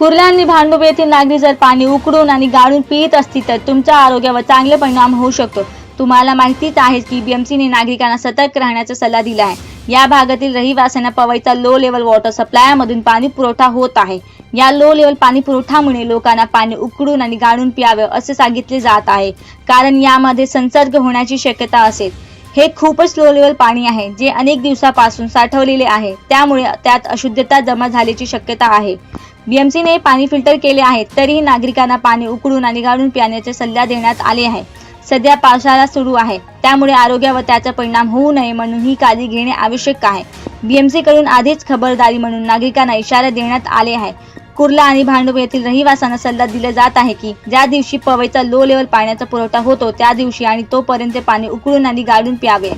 कुर्ला आणि भांडूप येथील नागरिक जर पाणी उकडून आणि गाळून पित असतील तर तुमच्या आरोग्यावर चांगले परिणाम होऊ शकतो. तुम्हाला माहितीच आहे की बीएमसीने नागरिकांना सतर्क राहण्याचा सल्ला दिला आहे. या भागातील रहिवाशांना पवईचा लो लेवल वॉटर सप्लायमधून पाणी पुरवठा होत आहे. या लो लेवल पाणी पुरवठामुळे लोकांना पाणी उकडून आणि गाळून प्यावे असे सांगितले जात आहे. कारण यामध्ये संसर्ग होण्याची शक्यता असेल. हे खूपच लो लेवल पाणी आहे जे अनेक दिवसापासून साठवलेले आहे. त्यामुळे त्यात अशुद्धता जमा झाल्याची शक्यता आहे. बीएमसीने पाणी फिल्टर केले आहे तरीही नागरिकांना पाणी उकळून आणि गाळून पिण्याचे सल्ला देण्यात आले आहे. सध्या पावसाळा सुरू आहे. त्यामुळे आरोग्यावर त्याचा परिणाम होऊ नये म्हणून ही काळजी घेणे आवश्यक आहे. बीएमसी कडून आधीच खबरदारी म्हणून नागरिकांना इशारा देण्यात आले आहे. कुर्ला आणि भांडूप येथील रहिवाशांना सल्ला दिला जात आहे की ज्या दिवशी पवईचा लो लेवल पाण्याचा पुरवठा होतो त्या दिवशी आणि तोपर्यंत पाणी उकळून आणि गाळून प्यावे.